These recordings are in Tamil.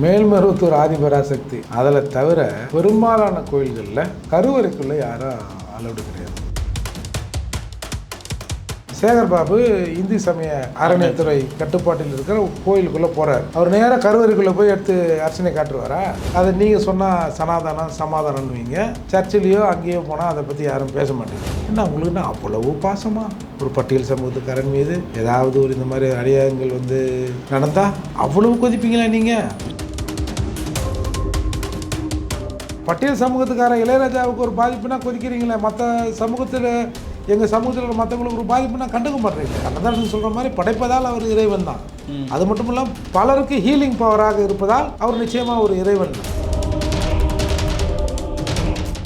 மேல்மருவத்தூர் ஆதிபராசக்தி. அதில் தவிர பெரும்பாலான கோயில்களில் கருவறைக்குள்ளே யாரும் அலோடு கிடையாது. சேகர் பாபு இந்து சமய அறநிலையத்துறை கட்டுப்பாட்டில் இருக்கிற கோயிலுக்குள்ளே போகிறார் அவர் நேராக கருவறைக்குள்ளே போய் எடுத்து அர்ச்சனை காட்டுவாரா? அதை நீங்கள் சொன்னால் சனாதனம் சமாதானம்னுவீங்க சர்ச்சிலேயோ அங்கேயோ போனால் அதை பற்றி யாரும் பேச மாட்டேங்க. என்ன உங்களுக்கு என்ன அவ்வளவு பாசமா? ஒரு பட்டியல் சமூகத்துக்காரன் மீது ஏதாவது ஒரு இந்த மாதிரி அடையாளங்கள் வந்து நடந்தால் அவ்வளவு கொதிப்பீங்களா நீங்கள் பட்டியல் சமூகத்துக்கார இளையராஜாவுக்கு ஒரு பாதிப்புனா கொதிக்கிறீங்களே மற்ற சமூகத்தில் எங்கள் சமூகத்தில் மற்றவங்களுக்கு ஒரு பாதிப்புனா கண்டுக்க மாட்டேங்க கண்ணதாசன் சொல்கிற மாதிரி படைப்பதால் அவர் இறைவன் தான். அது மட்டும் இல்லாமல் பலருக்கு ஹீலிங் பவராக இருப்பதால் அவர் நிச்சயமாக ஒரு இறைவன் தான்.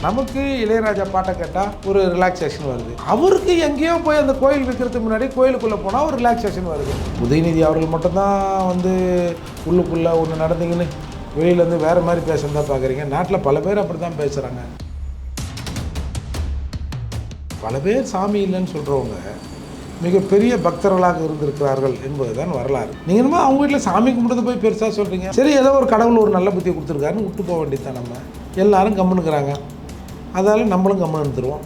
நமக்கு இளையராஜா பாட்டை கேட்டால் ஒரு ரிலாக்ஸேஷன் வருது. அவருக்கு எங்கேயோ போய் அந்த கோயில் விற்கிறதுக்கு முன்னாடி கோயிலுக்குள்ளே போனால் ஒரு ரிலாக்ஸேஷன் வருது. உதயநிதி அவர்கள் மட்டும்தான் வந்து உள்ளுக்குள்ளே ஒன்று நடந்தீங்கன்னு வெளியிலேருந்து வேறு மாதிரி பேசுகிறதா பார்க்குறீங்க. நாட்டில் பல பேர் அப்படி தான் பேசுகிறாங்க பல பேர் சாமி இல்லைன்னு சொல்கிறவங்க மிகப்பெரிய பக்தர்களாக இருந்திருக்கிறார்கள் என்பதுதான் வரலாறு. நீங்கள் என்னமோ அவங்க வீட்டில் சாமி கும்பிடுறது போய் பெருசாக சொல்கிறீங்க சரி ஏதோ ஒரு கடவுள் ஒரு நல்ல புத்தியை கொடுத்துருக்காருன்னு விட்டு போக வேண்டியதுதான் நம்ம. எல்லாரும் கம்முனுக்குறாங்க அதால் நம்மளும் கம்முன்னு இருந்துருவோம்.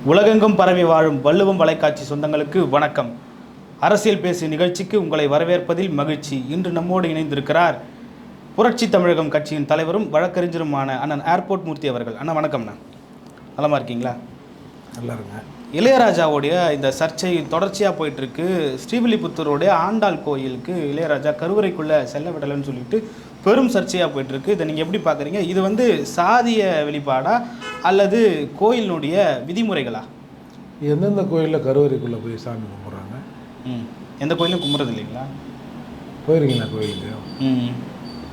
உலகெங்கும் பரவி வாழும் வள்ளுவம் வலைக்காட்சி சொந்தங்களுக்கு வணக்கம். அரசியல் பேசு நிகழ்ச்சிக்கு உங்களை வரவேற்பதில் மகிழ்ச்சி. இன்று நம்மோடு இணைந்திருக்கிறார் புரட்சி தமிழகம் கட்சியின் தலைவரும் வழக்கறிஞருமான அண்ணன் ஏர்போர்ட் மூர்த்தி அவர்கள். அண்ணா வணக்கம்ண்ணா நலமா இருக்கீங்களா? நல்லா இருங்க. இளையராஜாவுடைய இந்த சர்ச்சை தொடர்ச்சியாக போயிட்டு இருக்கு ஸ்ரீவில்லிபுத்தூருடைய ஆண்டாள் கோயிலுக்கு இளையராஜா கருவறைக்குள்ளே செல்ல விடலைன்னு சொல்லிட்டு பெரும் சர்ச்சையாக போயிட்டு இருக்கு இதை நீங்கள் எப்படி பார்க்குறீங்க இது வந்து சாதிய வெளிப்பாடா அல்லது கோயிலினுடைய விதிமுறைகளா? எந்தெந்த கோயிலில் கருவறைக்குள்ளே போய் சாமி கும்பிட்றாங்க? எந்த கோயிலும் கும்பிட்றது இல்லைங்களா? போயிருக்கீங்களா கோயிலுக்கு?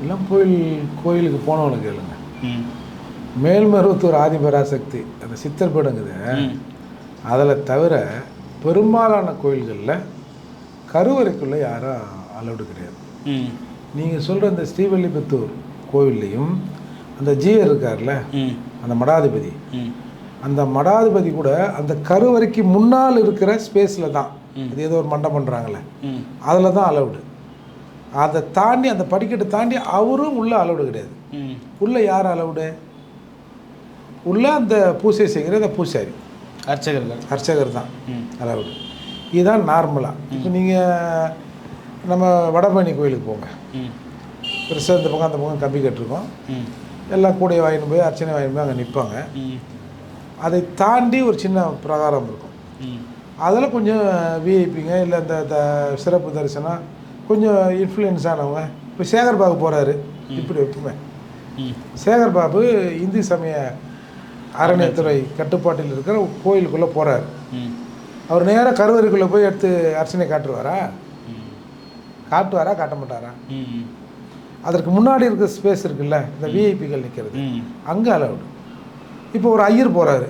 எல்லாம் கோயில் கோயிலுக்கு போனவனை கேளுங்க. ம். மேல்மருவத்தூர் ஆதிபராசக்தி அந்த சித்தர் பீடங்குது. அதில் தவிர பெரும்பாலான கோயில்களில் கருவறைக்குள்ளே யாரும் அலௌடு கிடையாது. நீங்கள் சொல்கிற அந்த ஸ்ரீவல்லிபுத்தூர் கோவில்லையும் அந்த ஜீயர் இருக்கார்ல அந்த மடாதிபதி அந்த மடாதிபதி கூட அந்த கருவறைக்கு முன்னால் இருக்கிற ஸ்பேஸில் தான். அது ஏதோ ஒரு மண்டம் பண்ணுறாங்களே அதில் தான் அலௌடு அதை தாண்டி அந்த படிக்கட்டை தாண்டி அவரும் உள்ளே அலௌடு கிடையாது. உள்ளே யார் அலௌடு உள்ளே அந்த பூஜை செய்கிற அந்த பூசாரி. அர்ச்சகர்கள். அர்ச்சகர் தான் ம். அலௌடு இதுதான் நார்மலாக இப்போ நீங்கள் நம்ம வடபழனி கோயிலுக்கு போங்க. பெருசாக இந்த பக்கம் அந்த பக்கம் கம்பி கட்டிருக்கோம். எல்லாம் கூடைய வாங்கிட்டு போய் அர்ச்சனை வாங்கிட்டு போய் அங்கே நிற்பாங்க அதை தாண்டி ஒரு சின்ன பிரகாரம் இருக்கும். அதில் கொஞ்சம் விஐபிங்க இல்லை இந்த த சிறப்பு தரிசனம் கொஞ்சம் இன்ஃப்ளூயன்ஸ் ஆனவங்க. இப்போ சேகர் பாபு போகிறாரு இப்படி வைப்புமே. சேகர் பாபு இந்து சமய அறநிலையத்துறை கட்டுப்பாட்டில் இருக்கிற கோயிலுக்குள்ளே போகிறாரு அவர் நேராக கருவறைக்குள்ளே போய் எடுத்து அர்ச்சனை காட்டுவாரா? காட்டுவாரா காட்ட மாட்டாரா? அதற்கு முன்னாடி இருக்கிற ஸ்பேஸ் இருக்குல்ல இந்த விஐபிகள் நிற்கிறது. அங்கே அலவுடு இப்போ ஒரு ஐயர் போகிறாரு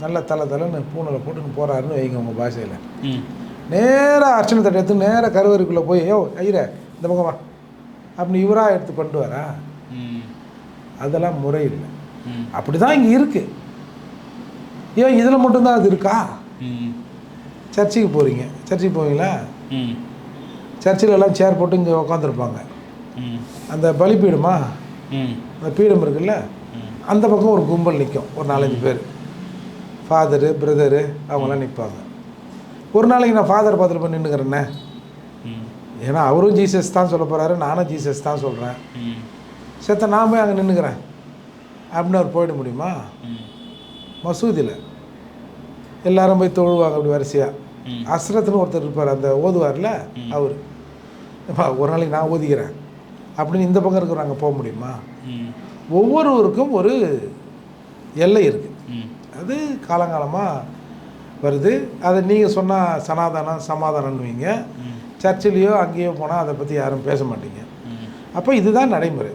நல்ல தலை தலைன்னு பூனலை போட்டுன்னு போகிறாருன்னு வைங்க உங்கள் பாஷையில். நேராக அர்ச்சனை தட்டை எடுத்து நேராக கருவறைக்குள்ளே போய் யோ ஐயரே இந்த பக்கம் வா. அப்படின்னு இவராக எடுத்து கொண்டு வரா. அதெல்லாம் முறை இல்லை. அப்படி தான் இங்கே இருக்குது ஏன் இதில் மட்டும்தான் அது இருக்கா? சர்ச்சுக்கு போகிறீங்க சர்ச்சுக்கு போவீங்களா? ம். சர்ச்சில் எல்லாம் சேர் போட்டு இங்கே உட்காந்துருப்பாங்க ம். அந்த பலிப்பீடமா ம். அந்த பீடம் இருக்குல்ல? அந்த பக்கம் ஒரு கும்பல் நிற்கும் ஒரு நாலஞ்சு பேர். ஃபாதரு பிரதரு அவங்களாம் நிற்பாங்க. ஒரு நாளைக்கு நான் ஃபாதர் பார்த்துட்டு போய் நின்றுக்கிறேன்னே ஏன்னா அவரும் ஜீசஸ் தான் சொல்ல போகிறாரு நானும் ஜீசஸ் தான் சொல்கிறேன் செத்த நான் போய் அங்கே நின்றுக்கிறேன் அப்படின்னு அவர் போயிட முடியுமா? மசூதியில். எல்லாரும் போய் தொழுவாங்க அப்படி வரிசையாக. அஸ்ரத்துன்னு ஒருத்தர் இருப்பார் அந்த ஓதுவார்ல அவர். "அப்பா, ஒரு நாளைக்கு நான் ஓதிக்கிறேன். அப்படின்னு இந்த பக்கம் இருக்கிறவங்க போக முடியுமா? ஒவ்வொருவருக்கும் ஒரு எல்லை இருக்குது அது காலங்காலமாக வருது. அதை நீங்கள் சொன்னால் சனாதனம் சமாதானம்னுவீங்க. சர்ச்சிலேயோ அங்கேயோ போனால் அதை பற்றி யாரும் பேச மாட்டீங்க. அப்போ இதுதான் நடைமுறை.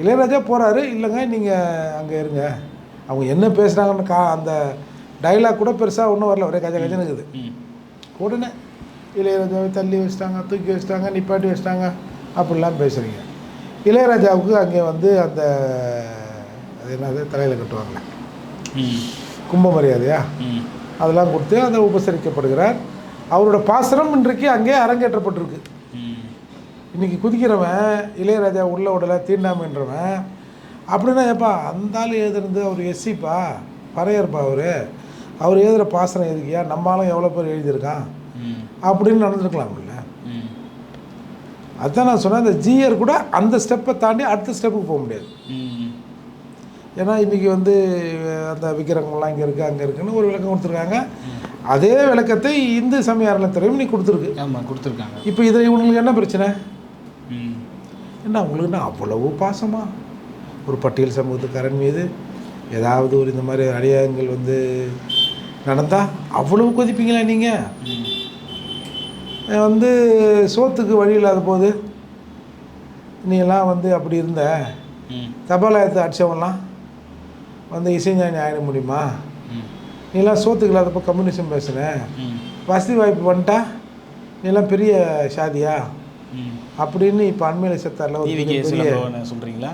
இளையராஜா போகிறாரு இல்லைங்க நீங்கள் அங்கே இருங்க. அவங்க என்ன பேசுகிறாங்கன்னு கா அந்த டைலாக் கூட பெருசாக ஒன்றும் வரல. ஒரே கஜ கஜன்னு இருக்குது. உடனே இளையராஜாவை தள்ளி வச்சிட்டாங்க தூக்கி வச்சிட்டாங்க நிப்பாட்டி வச்சிட்டாங்க. அப்படிலாம் பேசுகிறீங்க இளையராஜாவுக்கு அங்கே வந்து அந்த அது என்னது தலையில் கட்டுவாங்களே. கும்ப மரியாதையா அதெல்லாம் கொடுத்து அதை உபசரிக்கப்படுகிறார். அவரோட பாசனம் இன்றைக்கு அங்கே அரங்கேற்றப்பட்டிருக்கு. ம். இன்னைக்கு குதிக்கிறவன் இளையராஜா உள்ள உடலை தீண்டாமைன்றவன் அப்படின்னா ஏப்பா அந்த ஆள் எழுதுறது அவர் எஸ்சிப்பா? பறையர்ப்பா அவர்? அவர் எழுதுகிற பாசனம் எதுக்கியா? நம்மளும் எவ்வளோ பேர் எழுதியிருக்கான்? அப்படின்னு நடந்துருக்கலாம்ல. ம். அதான் நான் சொன்னேன் அந்த ஜிஆர் கூட அந்த ஸ்டெப்பை தாண்டி அடுத்த ஸ்டெப்புக்கு போக முடியாது. ஏன்னா இன்றைக்கி வந்து அந்த விக்கிரகங்கள்லாம் இங்கே இருக்குது அங்கே இருக்குன்னு ஒரு விளக்கம் கொடுத்துருக்காங்க. அதே விளக்கத்தை இந்து சமய அறநிலைத்துறையும் இன்னைக்கு கொடுத்துருக்கு. ஆமாம் கொடுத்துருக்காங்க. இப்போ இதில் இவங்களுக்கு என்ன பிரச்சனை? என்ன உங்களுக்கு என்ன அவ்வளவு பாசமா? ஒரு பட்டியல் சமூகத்துக்காரன் மீது ஏதாவது ஒரு இந்த மாதிரி அநியாயங்கள் வந்து நடந்தால் அவ்வளவு கொதிப்பீங்களா நீங்கள் வந்து சோத்துக்கு வழி இல்லாத போது நீ எல்லாம் வந்து அப்படி இருந்த? தபாலாயத்தை அடித்தவன்லாம் வந்து இசைஞானி ஆயிட முடியுமா? நீலாம் சோத்துக்கு இல்லாதப்போ கம்யூனிசம் ம் வசதி வாய்ப்பு வந்துட்டா நீலாம் பெரிய சாதியா? அப்படின்னு இப்போ அண்மையில் செத்தார்ல ஒரு சிலம்பரவன் சொல்கிறீங்களா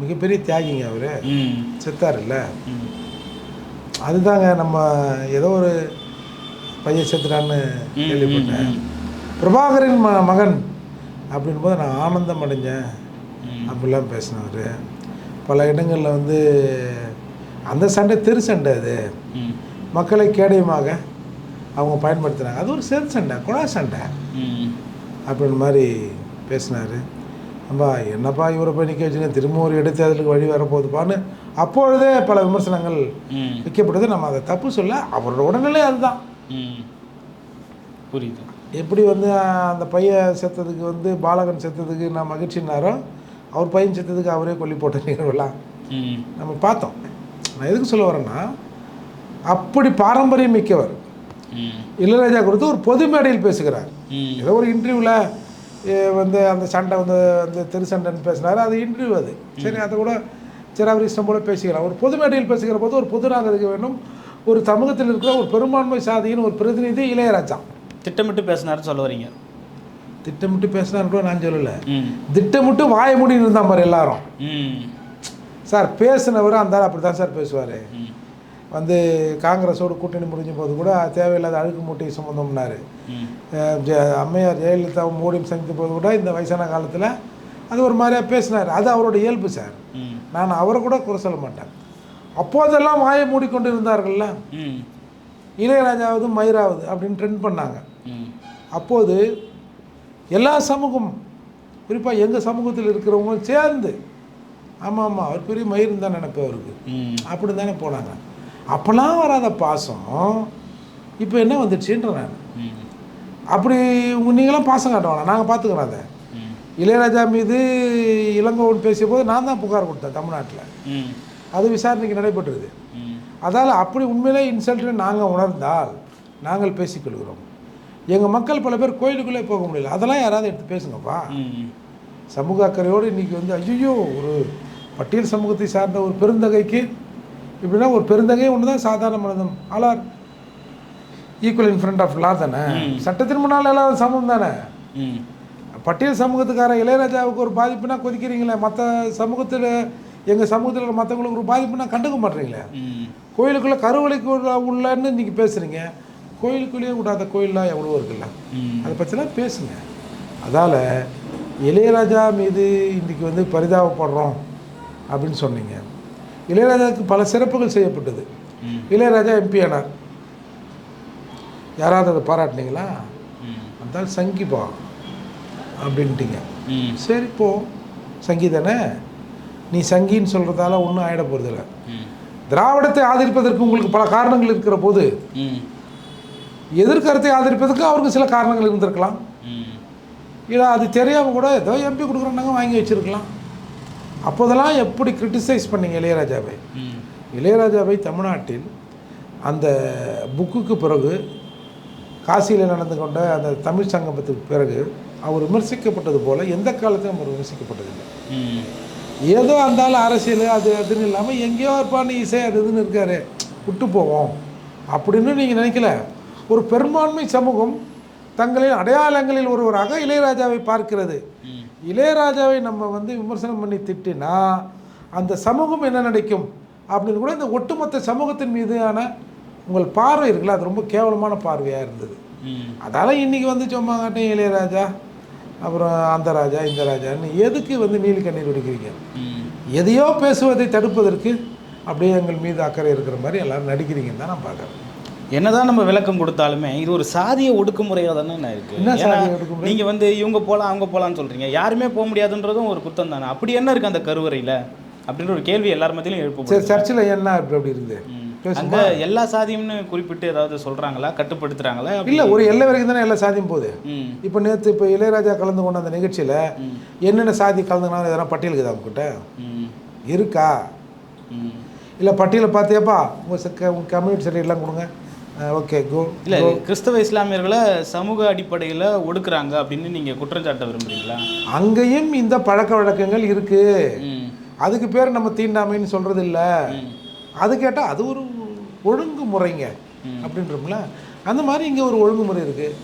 மிகப்பெரிய தியாகிங்க அவர். ம். செத்தார்ல ம். அதுதாங்க நம்ம ஏதோ ஒரு பையன் செத்துட்டான்னு ம், கேள்விப்பட்டேன். பிரபாகரின் ம மகன் அப்படின் போது நான் ஆனந்தம் அடைஞ்சேன். அப்படிலாம் பேசினவர். பல இடங்களில் வந்து அந்த சண்டை தெரு சண்டை அது. மக்களை கேடயமாக அவங்க பயன்படுத்தினாங்க அது ஒரு செல் சண்டை குழா சண்டை. ம். அப்படின்னு மாதிரி பேசினார். அம்பா என்னப்பா இவரை போய் நிற்க வச்சுங்க திரும்ப ஒரு இடைத்தேர்தலுக்கு வழி வரப்போகுதுப்பான்னு அப்பொழுதே பல விமர்சனங்கள் ம். வைக்கப்பட்டது. நம்ம அதை தப்பு சொல்ல அவரோட உடல்நிலை அதுதான். புரியுது. எப்படி வந்து அந்த பையன் செத்ததுக்கு வந்து பாலகன் செத்ததுக்கு நான் மகிழ்ச்சினாரோ அவர் பையன் செத்ததுக்கு அவரே கொல்லி போட்ட நிகழ்வுலாம் நம்ம பார்த்தோம். நான் எதுக்கு சொல்ல வரேன்னா அப்படி பாரம்பரியம் மிக்கவர். இளையராஜா குறித்து ஒரு பொது மேடையில் பேசுகிறார். ஏதோ ஒரு இன்டர்வியூவில் வந்து அந்த சண்டை வந்து அந்த தெரு சண்டைன்னு பேசினார். அது இன்டர்வியூ அது. சரி அதை கூட சரி அவர் இஷ்டம் போல பேசிக்கலாம். ஒரு பொது மேடையில் பேசுகிற போது ஒரு பொது நாகரிக வேணும் ஒரு சமூகத்தில் இருக்கிற ஒரு பெரும்பான்மை சாதியின் ஒரு பிரதிநிதி இளையராஜா. திட்டமிட்டு பேசினாருன்னு சொல்ல வரீங்க. திட்டமிட்டு பேசினார் கூட நான் சொல்லலை. திட்டமிட்டு வாய மூடின்னு இருந்தான் பாரு எல்லாரும். சார் பேசினவர் அந்த அப்படி தான் சார் பேசுவார். வந்து காங்கிரஸோடு கூட்டணி முடிஞ்ச போது கூட தேவையில்லாத அழுக்கு மூட்டை ஜெ- அம்மையார் ஜெயலலிதாவும் மோடியும் சந்தித்த போது கூட இந்த வயசான காலத்தில் அது ஒரு மாதிரியா பேசினார். அது அவரோட இயல்பு சார். நான் அவரை கூட குறை சொல்ல மாட்டேன். அப்போதெல்லாம் வாயை மூடிக்கொண்டு இருந்தார்கள்ல? இளையராஜாவது மயிராவது அப்படின்னு ட்ரெண்ட் பண்ணாங்க. அப்போது எல்லா சமூகம் குறிப்பாக எங்கள் சமூகத்தில் இருக்கிறவங்களும் சேர்ந்து ஆமாம் ஆமாம் அவர் பெரிய மயிர் தான் நினைப்பு அவருக்கு. அப்படி தானே போனாங்க. அப்போல்லாம் வராத பாசம். இப்போ என்ன வந்துடுச்சுன்ற நான். அப்படி நீங்களாம் பாசம் காட்ட வேணாம். நாங்கள் பார்த்துக்குறோம் அதை. இளையராஜா மீது இளங்கோவன் பேசிய போது நான் தான் புகார் கொடுத்தேன் தமிழ்நாட்டில். அது விசாரணைக்கு நடைபெற்றது. அதால் அப்படி உண்மையிலே இன்சல்ட்டு நாங்கள் உணர்ந்தால் நாங்கள் பேசிக்கொள்கிறோம். எங்கள் மக்கள் பல பேர் கோயிலுக்குள்ளே போக முடியல. அதெல்லாம் யாராவது எடுத்து பேசுங்கப்பா. சமூக அக்கறையோடு இன்றைக்கி வந்து ஐயோ ஒரு பட்டியல் சமூகத்தை சார்ந்த ஒரு பெருந்தகைக்கு இப்படின்னா ஒரு பெருந்தகை ஒன்று தான் சாதாரண மனிதன். ஆளார். Equal in front of law தானே. சட்டத்தின் முன்னால் எல்லாரும் சமம் தானே? பட்டியல் சமூகத்துக்கார இளையராஜாவுக்கு ஒரு பாதிப்புனா கொதிக்கிறீங்களே? மற்ற சமூகத்தில் எங்கள் சமூகத்தில் மற்றவங்களுக்கு ஒரு பாதிப்புனா கண்டுக்க மாட்டீங்களே? கோயிலுக்குள்ளே கருவறைக்கு உள்ள- உள்ளன்னு இன்றைக்கி பேசுகிறீங்க கோயிலுக்குள்ளேயே விடாத கோயிலெலாம் எவ்வளோ இருக்குல்ல? அதை பற்றிலாம் பேசுங்க. அதால் இளையராஜா மீது இன்றைக்கி வந்து பரிதாபப்படுறோம். அப்படின்னு சொன்னீங்க. இளையராஜாவுக்கு பல சிறப்புகள் செய்யப்பட்டது. இளையராஜா எம்பி ஆனார். யாராவது அதை பாராட்டினீங்களா? அந்த சங்கிப்பா அப்படின்ட்டீங்க. சரி போ. சங்கி தானே? நீ சங்கின்னு சொல்கிறதால ஒன்றும் ஆகிட போகிறதில்ல திராவிடத்தை ஆதரிப்பதற்கு உங்களுக்கு பல காரணங்கள் இருக்கிற போது எதிர்கருத்தை ஆதரிப்பதற்கு அவருக்கு சில காரணங்கள் இருந்திருக்கலாம். இல்லை அது தெரியாமல் கூட ஏதோ எம்பி கொடுக்குறோன்னாங்க வாங்கி வச்சுருக்கலாம். அப்போதெல்லாம் எப்படி கிரிட்டிசைஸ் பண்ணீங்க இளையராஜாவை? இளையராஜாவை தமிழ்நாட்டில் அந்த புக்குக்கு பிறகு காசியில் நடந்து கொண்ட அந்த தமிழ் சங்கமத்துக்கு பிறகு அவர் விமர்சிக்கப்பட்டது போல எந்த காலத்திலும் அவர் விமர்சிக்கப்பட்டதில்லை. ஏதோ அந்த ஆள் அரசியல் அது அதுன்னு இல்லாமல் எங்கேயோ இருப்பான்னு இசை அது இதுன்னு இருக்காரு. விட்டு போவோம். அப்படின்னு நீங்கள் நினைக்கல. ஒரு பெரும்பான்மை சமூகம் தங்களின் அடையாளங்களில் ஒருவராக இளையராஜாவை பார்க்கிறது. இளையராஜாவை நம்ம வந்து விமர்சனம் பண்ணி திட்டினா அந்த சமூகம் என்ன நினைக்கும்? அப்படின்னு கூட இந்த ஒட்டுமொத்த சமூகத்தின் மீதான உங்கள் பார்வை இருக்குல்ல அது ரொம்ப கேவலமான பார்வையாக இருந்தது. அதால இன்னைக்கு வந்து காட்டும் இளையராஜா அப்புறம் அந்த ராஜா இந்த ராஜான்னு எதுக்கு வந்து நீலி கண்ணீர் வடிக்கிறீங்க? எதையோ பேசுவதை தடுப்பதற்கு அப்படியே எங்கள் மீது அக்கறை இருக்கிற மாதிரி எல்லாரும் நடிக்கிறீங்கன்னு தான் நான் பார்க்குறேன். என்னதான் நம்ம விளக்கம் கொடுத்தாலுமே இது ஒரு சாதிய ஒடுக்குமுறையாக தானே இருக்கு. என்ன ஏன்னா? நீங்க வந்து இவங்க போலாம் அவங்க போலாம்னு சொல்றீங்க. யாருமே போக முடியாதுன்றதும் ஒரு குத்தம் தானே. அப்படி என்ன இருக்கு அந்த கருவறையில? அப்படின்ற ஒரு கேள்வி எல்லார் மத்தியிலும் சரி எழுப்பப்படுது சர்ச்சில் என்ன அப்படி இருந்து? அங்க எல்லா சாதியம்னு குறிப்பிட்டு ஏதாவது சொல்றாங்களா? கட்டுப்படுத்துறாங்களா? இல்லை ஒரு எல்லை வரைக்கும் தானே எல்லாம் சாதியும் போகுது. இப்போ நேற்று இப்போ இளையராஜா கலந்து கொண்ட அந்த நிகழ்ச்சியில். என்னென்ன சாதி கலந்துக்கணும் எதனா பட்டியலுக்குதா உங்ககிட்ட? ம். இருக்கா? இல்லை பட்டியலை பார்த்தியாப்பா? உங்கள் கம்யூனிட்டி சர்டிஃபிகேட்லாம் கொடுங்க. ஓகே கோ இல்ல கிறிஸ்தவ இஸ்லாமியர்களை சமூக அடிப்படையில ஒடுக்குறாங்க அப்படின்னு நீங்க குற்றம் சாட்ட விரும்புறீங்களா? அங்கேயும் இந்த பழக்க வழக்கங்கள் இருக்குது அதுக்கு பேர் நம்ம தீண்டாமைன்னு சொல்கிறது இல்லை. அது கேட்டால் அது ஒரு ஒழுங்குமுறைங்க அப்படின்றோம்ல. அந்த மாதிரி இங்கே ஒரு ஒழுங்குமுறை இருக்குது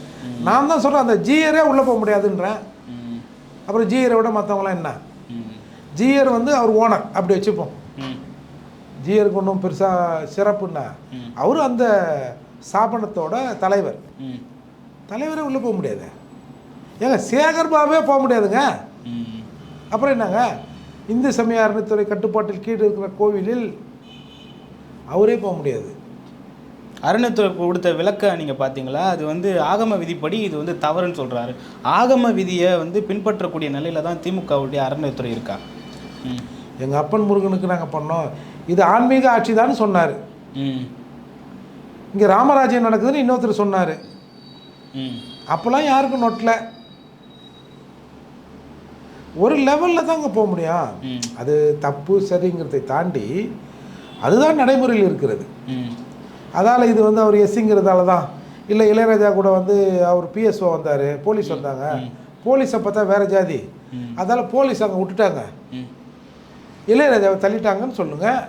நான் தான் சொல்கிறேன் அந்த ஜியரே உள்ளே போக முடியாதுன்றேன். அப்புறம் ஜியரை விட மற்றவங்களாம் என்ன? ஜியர் வந்து அவர் ஓனர் அப்படி வச்சுப்போம். ஜியருக்கு ஒன்றும் பெருசாக சிறப்புன்னா ம். அவர் அந்த ஸ்தாபனத்தோட தலைவர். ம். தலைவரே உள்ளே போக முடியாது. ஏங்க சேகர் பாபே போக முடியாதுங்க. அப்புறம் என்னங்க? இந்து சமய அறநிலைத்துறை கட்டுப்பாட்டில் கீழ் இருக்கிற கோவிலில் அவரே போக முடியாது. அறநிலையத்துறை கொடுத்த விளக்க நீங்கள் பார்த்தீங்களா? அது வந்து ஆகம விதிப்படி இது வந்து தவறுன்னு சொல்கிறாரு ஆகம விதியை வந்து பின்பற்றக்கூடிய நிலையில தான் திமுகவுடைய அறநிலையத்துறை இருக்கா? ம். எங்கள் அப்பன் முருகனுக்கு நாங்கள் பண்ணோம். இது ஆன்மீக ஆட்சி தான் சொன்னார். ம். இங்கே ராமராஜ்யம் நடக்குதுன்னு இன்னொருத்தர் சொன்னார். அப்போல்லாம் யாருக்கும் நொட்டல. ஒரு லெவலில் தாங்க போக முடியும் அது தப்பு சரிங்கிறதை தாண்டி அதுதான் நடைமுறையில் இருக்கிறது. அதால் இது வந்து அவர் எஸ்சிங்கிறதால தான். இல்லை இளையராஜா கூட வந்து அவர் பிஎஸ்ஓ வந்தார் போலீஸ் வந்தாங்க. போலீஸை பார்த்தா வேற ஜாதி. அதால் போலீஸ் அங்கே விட்டுட்டாங்க. இளையராஜாவை தள்ளிட்டாங்கன்னு சொல்லுங்கள்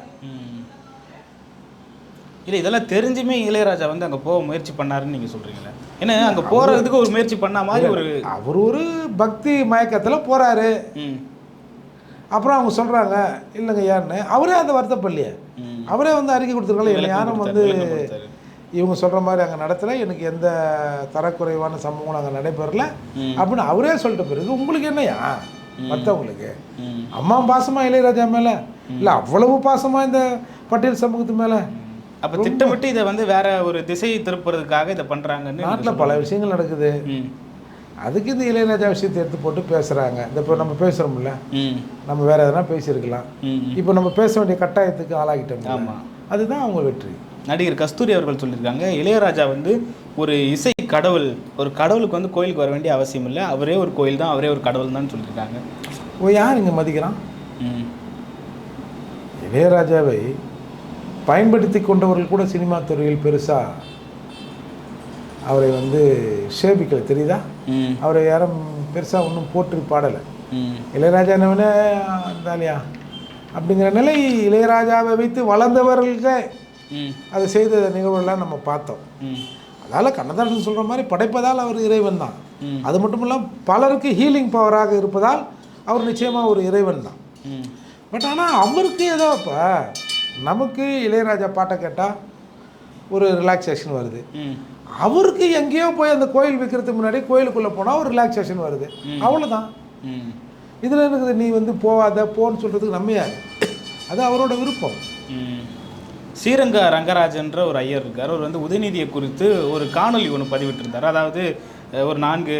இல்லை இதெல்லாம் தெரிஞ்சுமே இளையராஜா வந்து அங்கே போக முயற்சி பண்ணாருன்னு நீங்கள் சொல்கிறீங்களே ஏன்னா அங்கே போகிறதுக்கு ஒரு முயற்சி பண்ண மாதிரி ஒரு அவர் ஒரு பக்தி மயக்கத்தில் போகிறாரு அப்புறம் அவங்க சொல்கிறாங்க இல்லைங்க யாருன்னு அவரே அந்த வருத்தப்படலையே ம். அவரே வந்து அறிக்கை கொடுத்துருக்காங்க விளக்கம் யாரும் வந்து. இவங்க சொல்கிற மாதிரி அங்கே நடத்தலை. எனக்கு எந்த தரக்குறைவான சம்பவங்களும் அங்கே நடைபெறல. அப்படின்னு அவரே சொல்லிட்ட பிறகு உங்களுக்கு என்னையா? மற்றவங்களுக்கு அம்மா பாசமா இளையராஜா மேலே. இல்லை அவ்வளவு பாசமா இந்த பட்டியல் சமூகத்து மேலே. அப்போ திட்டமிட்டு இதை வந்து வேற ஒரு திசையை திருப்புறதுக்காக இதை பண்ணுறாங்கன்னு நாட்டில் பல விஷயங்கள் நடக்குது. அதுக்கு இந்த இளையராஜா விஷயத்தை எடுத்து போட்டு பேசுகிறாங்க இந்த இப்போ நம்ம பேசுகிறோம்ல நம்ம வேற எதனா பேசியிருக்கலாம். இப்போ நம்ம பேச வேண்டிய கட்டாயத்துக்கு ஆளாகிட்டோம் ஆமா. அதுதான் அவங்க வெற்றி. நடிகர் கஸ்தூரி அவர்கள் சொல்லியிருக்காங்க இளையராஜா வந்து ஒரு இசை கடவுள் ஒரு கடவுளுக்கு வந்து கோயிலுக்கு வர வேண்டிய அவசியம் இல்லை. அவரே ஒரு கோயில் தான் அவரே ஒரு கடவுள் தான் சொல்லியிருக்காங்க. ஓ யார் இங்கே மதிக்கிறான்? இளையராஜாவை பயன்படுத்தி கொண்டவர்கள் கூட சினிமா துறையில் பெருசாக அவரை வந்து சேபிக்கல தெரியுதா? அவரை யாரும் பெருசாக ஒன்றும் போற்றி பாடலை. இளையராஜா என்னவனே இருந்தாலியா அப்படிங்கிற நிலை இளையராஜாவை வைத்து வளர்ந்தவர்களுக்கு அதை செய்த நிகழ்வுகள்லாம் நம்ம பார்த்தோம். அதால் கண்ணதாசன் சொல்கிற மாதிரி படைப்பதால் அவர் இறைவன் தான். அது மட்டும் இல்லாமல் பலருக்கு ஹீலிங் பவராக இருப்பதால் அவர் நிச்சயமாக ஒரு இறைவன் தான். பட் ஆனால் அவருக்கு ஏதோ இப்போ நமக்கு இளையராஜா பாட்டை கேட்டால் ஒரு ரிலாக்ஸேஷன் வருது. அவருக்கு எங்கேயோ போய் அந்த கோயில் விற்கிறதுக்கு முன்னாடி கோயிலுக்குள்ளே போனால் ஒரு ரிலாக்ஸேஷன் வருது. அவ்வளோதான் இதில் இருக்குது நீ வந்து போகாத போன்னு சொல்கிறதுக்கு நம்ம யார்? அது அவரோட விருப்பம். ஸ்ரீரங்க ரங்கராஜன்ற ஒரு ஐயர் இருக்கார். அவர் வந்து உதயநிதியை குறித்து ஒரு காணொளி ஒன்று பதிவிட்டிருந்தார். அதாவது ஒரு நான்கு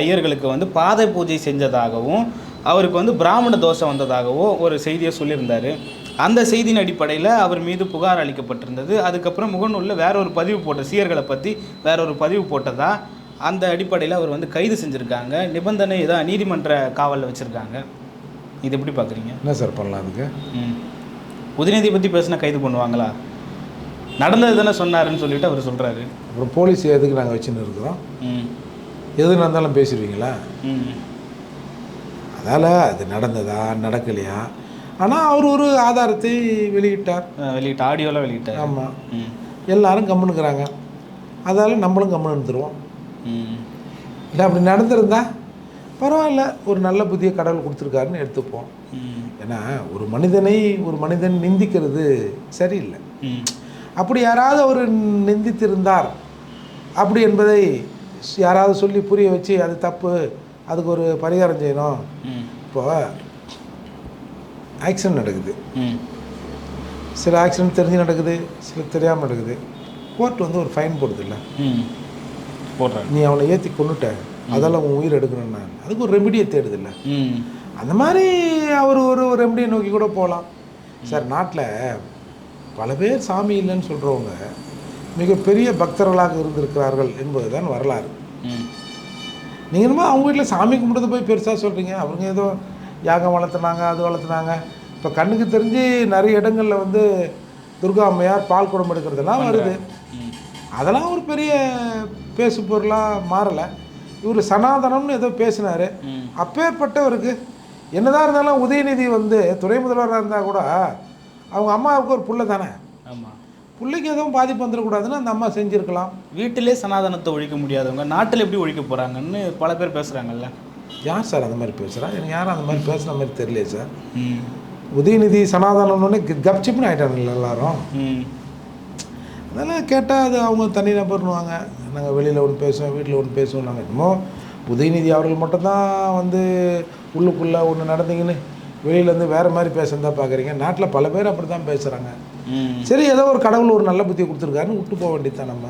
ஐயர்களுக்கு வந்து பாதை பூஜை செஞ்சதாகவும் அவருக்கு வந்து பிராமண தோஷம் வந்ததாகவும் ஒரு செய்தியை சொல்லியிருந்தார். அந்த செய்தியின் அடிப்படையில் அவர் மீது புகார் அளிக்கப்பட்டிருந்தது. அதுக்கப்புறம் முகநூலில் வேற ஒரு பதிவு போட்ட சீயர்களை பற்றி வேற ஒரு பதிவு போட்டதா அந்த அடிப்படையில் அவர் வந்து கைது செஞ்சுருக்காங்க. நிபந்தனை தான் நீதிமன்ற காவலில் வச்சுருக்காங்க. இது எப்படி பார்க்குறீங்க என்ன சார் பண்ணலாம் அதுக்கு? ம். உதயநிதி பற்றி பேசினா கைது பண்ணுவாங்களா? நடந்தது தானே சொன்னாருன்னு சொல்லிட்டு அவர் சொல்கிறாரு அப்புறம் போலீஸ் எதுக்கு நாங்கள் வச்சுன்னு இருக்கிறோம்? ம். எது நடந்தாலும் பேசிடுவீங்களா? ம். அதால் அது நடந்ததா நடக்கலையா? ஆனால் அவர் ஒரு ஆதாரத்தை வெளியிட்டார். வெளியிட்ட ஆடியோலாம் வெளியிட்டார். ஆமாம் எல்லாரும் கம்முனுக்குறாங்க அதால் நம்மளும் கம்முன்னு இருந்துருவோம். இல்லை அப்படி நடந்திருந்தா பரவாயில்ல ஒரு நல்ல புதிய கடவுள் கொடுத்துருக்காருன்னு எடுத்துப்போம். ஏன்னா ஒரு மனிதனை ஒரு மனிதன் நிந்திக்கிறது சரியில்லை. அப்படி யாராவது ஒரு நிந்தித்திருந்தார். அப்படி என்பதை யாராவது சொல்லி புரிய வச்சு அது தப்பு அதுக்கு ஒரு பரிகாரம் செய்யணும். இப்போ ஆக்சிடென்ட் நடக்குது. ம். சில ஆக்சிடென்ட் தெரிஞ்சு நடக்குது சில தெரியாமல் நடக்குது. கோர்ட் வந்து ஒரு ஃபைன் போடுது இல்லை ம். போடுறாங்க. நீ அவனை ஏற்றி கொண்டுட்ட அதெல்லாம் உன் உயிர் எடுக்கணும் நான். அதுக்கு ஒரு ரெமிடியை தேடுது இல்லை அந்த மாதிரி அவர் ஒரு ரெமடியை நோக்கி கூட போகலாம். சார் நாட்டில் பல பேர் சாமி இல்லைன்னு சொல்கிறவங்க மிகப்பெரிய பக்தர்களாக இருந்திருக்கிறார்கள் என்பதுதான் வரலாறு. ம். நீங்கள் என்னமோ அவங்க வீட்டில் சாமி கும்பிட்றது போய் பெருசாக சொல்கிறீங்க அவங்க ஏதோ யாகம் வளர்த்துனாங்க அது வளர்த்துனாங்க. இப்போ கண்ணுக்கு தெரிஞ்சு நிறைய இடங்களில் வந்து துர்கா அம்மையார் பால் குடம் எடுக்கிறதெல்லாம் வருது. அதெல்லாம் ஒரு பெரிய பேசு பொருளாக மாறலை. இவர் சனாதனம்னு ஏதோ பேசினார். அப்பேற்பட்டவருக்கு என்னதான் இருந்தாலும் உதயநிதி வந்து துணை முதல்வராக இருந்தால் கூட அவங்க அம்மாவுக்கு ஒரு புள்ள தானே. ஆமாம் பிள்ளைக்கு எதுவும் பாதிப்பு வந்துடக்கூடாதுன்னு அந்த அம்மா செஞ்சுருக்கலாம். வீட்டிலே சனாதனத்தை ஒழிக்க முடியாதவங்க நாட்டில் எப்படி ஒழிக்க போகிறாங்கன்னு பல பேர் பேசுகிறாங்கல்ல யார் சார் அந்த மாதிரி பேசுகிறா எனக்கு யாரும் அந்த மாதிரி பேசுகிற மாதிரி தெரியலையே சார். உதயநிதி சனாதனம்னு கப்சிப்னு ஆகிட்டாங்க எல்லாரும். அதெல்லாம் கேட்டால் அது அவங்க தனி நபர்னுவாங்க நாங்கள் வெளியில் ஒன்று பேசுவோம் வீட்டில் ஒன்று பேசுவோம் நாங்கள் என்னமோ உதயநிதி அவர்கள் மட்டும்தான் வந்து உள்ளுக்குள்ளே ஒன்று நடந்தீங்கன்னு வெளியிலேருந்து வேறு மாதிரி பேசுறதா பார்க்குறீங்க நாட்டில் பல பேர் அப்படி தான் பேசுகிறாங்க சரி ஏதோ ஒரு கடவுள் ஒரு நல்ல புத்தியை கொடுத்துருக்காருன்னு விட்டு போக வேண்டியது தான் நம்ம.